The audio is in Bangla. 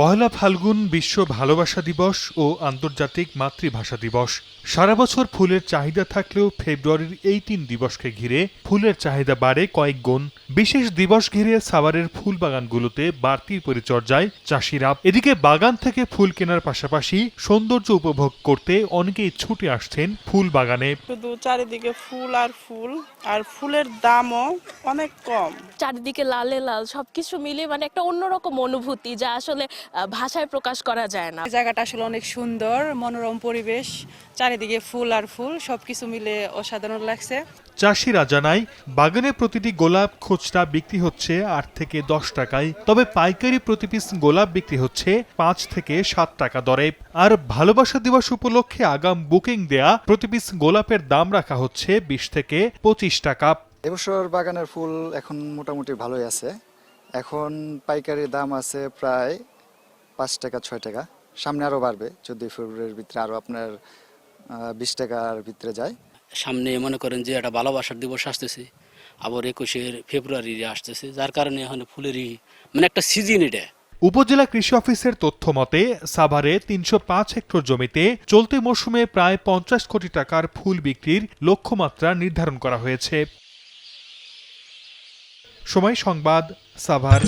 পহেলা ফাল্গুন বিশ্ব ভালোবাসা দিবস ও আন্তর্জাতিক মাতৃভাষা দিবস। সারা বছর ফুলের চাহিদা থাকলেও ফেব্রুয়ারির এই তিন দিবসকে ঘিরে ফুলের চাহিদা বাড়ে কয়েক গুণ। বিশেষ দিবস ঘিরে সাভারের ফুল বাগানগুলোতে বাড়তি পরিচর্যায় চাষিরা। এদিকে বাগান থেকে ফুল কেনার পাশাপাশি সৌন্দর্য উপভোগ করতে অনেকেই ছুটে আসছেন ফুল বাগানে। শুধু চারিদিকে ফুল আর ফুল আর ফুলের দামও অনেক কম। চারিদিকে লালে লাল সবকিছু মিলিয়ে মানে একটা অন্যরকম অনুভূতি যা আসলে ভাষায় প্রকাশ করা যায় না। জায়গাটা আসলে অনেক সুন্দর মনোরম পরিবেশ চারিদিকে ফুল আর ফুল সবকিছু মিলে অসাধারণ লাগছে। চাষিরা জানায় বাগানে প্রতিটি গোলাপ খুচরা বিক্রি হচ্ছে আট থেকে দশ টাকায় তবে পাইকারি প্রতি পিস গোলাপ বিক্রি হচ্ছে পাঁচ থেকে সাত টাকা দরে। আর ভালোবাসা দিবস উপলক্ষে আগাম বুকিং দেয়া প্রতি পিস গোলাপের দাম রাখা হচ্ছে বিশ থেকে পঁচিশ টাকা। এবছর বাগানের ফুল এখন মোটামুটি ভালোই আছে। এখন পাইকারি দাম আছে প্রায় পাঁচ টাকা ছয় টাকা। সামনে আরও বাড়বে চোদ্দোই ফেব্রুয়ারির ভিতরে আরও আপনার বিশ টাকার ভিতরে যায়। সামনে মনে করেন যে একটা ভালোবাসার দিবস আসতেছে আবার একুশের ফেব্রুয়ারি আসতেছে যার কারণে এখন ফুলেরই মানে একটা সিজন এটা। উপজেলা কৃষি অফিসের তথ্য মতে সাভারে তিনশো পাঁচ হেক্টর জমিতে চলতি মৌসুমে প্রায় পঞ্চাশ কোটি টাকার ফুল বিক্রির লক্ষ্যমাত্রা নির্ধারণ করা হয়েছে। সময় সংবাদ সাভার।